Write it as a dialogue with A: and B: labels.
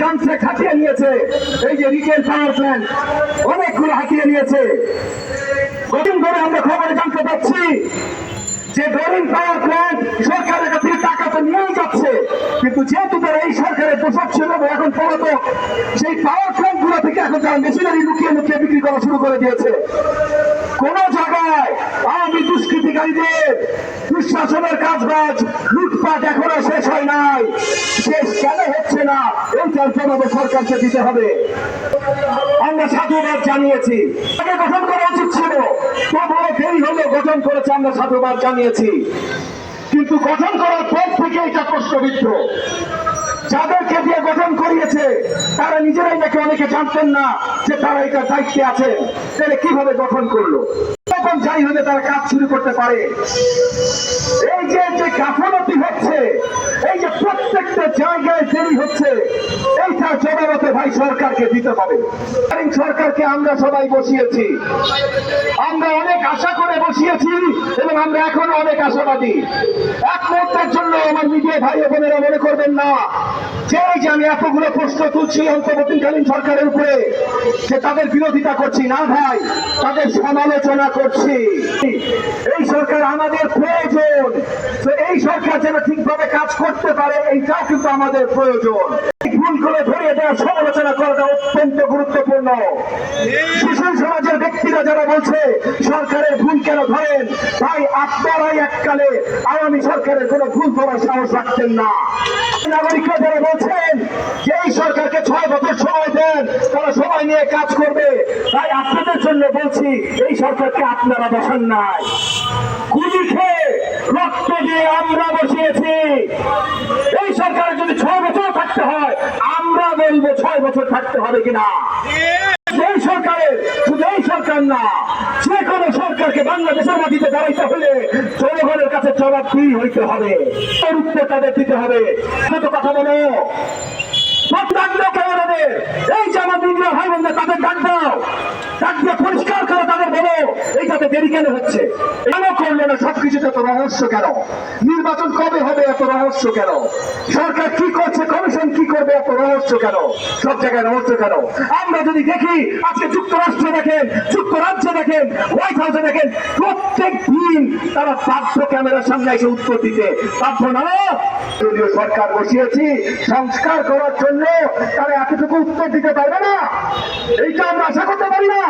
A: Contract হাতিয়ে নিয়েছে। এই যে রিটেল পাওয়ার প্ল্যান্ট অনেকগুলো হাতিয়ে নিয়েছে। কদিন ধরে আমরা খবরে জানতে পাচ্ছি যে ডোরিং পাওয়ার প্ল্যান্ট সরকারের কাছে টাকা তো নিয়েই যাচ্ছে। কিন্তু যেহেতু তারা এই সরকারের পোশাক ছিল এখন পলাতক সেই পাওয়ার প্ল্যান্টগুলো থেকে এখন তারা মেশিনারি লুকিয়ে লুকিয়ে বিক্রি করা শুরু করে দিয়েছে। লুটপাট এখনও শেষ হয় নাই। শেষ কেন হচ্ছে না? সরকারকে দিতে হবে। আমরা সাধুবাদ জানিয়েছি। তাকে গঠন করা উচিত ছিল। তবুও দেরি হলো গঠন করেছে, আমরা সাধুবাদ জানিয়েছি। কিন্তু গঠন করার পর থেকে এটা প্রশ্নবিদ্ধ। যাদেরকে দিয়ে গঠন করিয়েছে, তারা নিজেরাই নাকি অনেকে জানতেন না যে তারা এটা দায়িত্বে আছে তাহলে কীভাবে গঠন করল? তখন যাই হলে তারা কাজ শুরু করতে পারে। এই যে যে গাফলতি হচ্ছে, এই যে প্রত্যেকটা জায়গায় দেরি হচ্ছে, এইটা জবাবতে ভাই সরকারকে দিতে হবে। সরকারকে আমরা সবাই বসিয়েছি। আমরা অনেক আশা করে বসিয়েছি এবং আমরা এখনও অনেক আশাবাদী। এক মুহূর্তের জন্য আমার মিডিয়া ভাই বোনেরা মনে করবেন না, যে যে আমি এতগুলো প্রশ্ন তুলছি অন্তর্বর্তীকালীন সরকারের উপরে, যে তাদের বিরোধিতা করছি। না ভাই, তাদের সমালোচনা করছি। এই সরকার আমাদের প্রয়োজন। এই সরকার যেন ঠিকভাবে কাজ করতে পারে, এইটাও কিন্তু আমাদের প্রয়োজন। এই ভুলগুলো ধরিয়ে দেওয়া সমালোচনা করাটা অত্যন্ত গুরুত্বপূর্ণ। সুশীল সমাজের ব্যক্তিরা যারা বলছে, সরকারের ভুল কেন ধরেন? তাই আপনারাই এককালে আওয়ামী সরকারের কোনো ভুল ধরার সাহস রাখতেন না। নাগরিকরা যারা বলছেন যে এই সরকারকে ছয় বছর সময় দেন তারা সময় নিয়ে কাজ করবে। তাই আপনাদের জন্য বলছি এই সরকারকে আপনারা বসান নাই। গুলি খেয়ে রক্ত দিয়ে আমরা বসিয়েছি। এই সরকারের যদি ছয় বছর থাকতে হয় আমরা বলব ছয় বছর থাকতে হবে কিনা। এই সরকারের শুধু এই সরকার না বাংলাদেশের মাটিতে দাঁড়াইতে হলে জনগণের কাছে জবাবদিহি হইতে হবে। উত্তর তাদের দিতে হবে। কত কথা বলো। এই যে আমার ভাই বোনদের তাদের ডাক দাও। ডাক দিয়ে পরিষ্কার করে তাদের বলো, এই যাতে দেরি কেন হচ্ছে? কেন করল না? সবকিছুতে এত রহস্য কেন? নির্বাচন কবে হবে এত রহস্য কেন? সরকার কি করছে কমিশন কি করবে? এত রহস্য কেন? সব জায়গায় রহস্য কেন? আমরা যদি দেখি, আজকে যুক্তরাষ্ট্রে দেখেন যুক্তরাজ্যে দেখেন হোয়াইট হাউসে দেখেন প্রত্যেক দিন তারা বাধ্য ক্যামেরার সামনে এসে উত্তর দিতে বাধ্য না। যদিও সরকার বসিয়েছি, সংস্কার করার জন্য তারা এতটুকু উত্তর দিতে পারবে না। এইটা আমরা আশা করতে পারি না।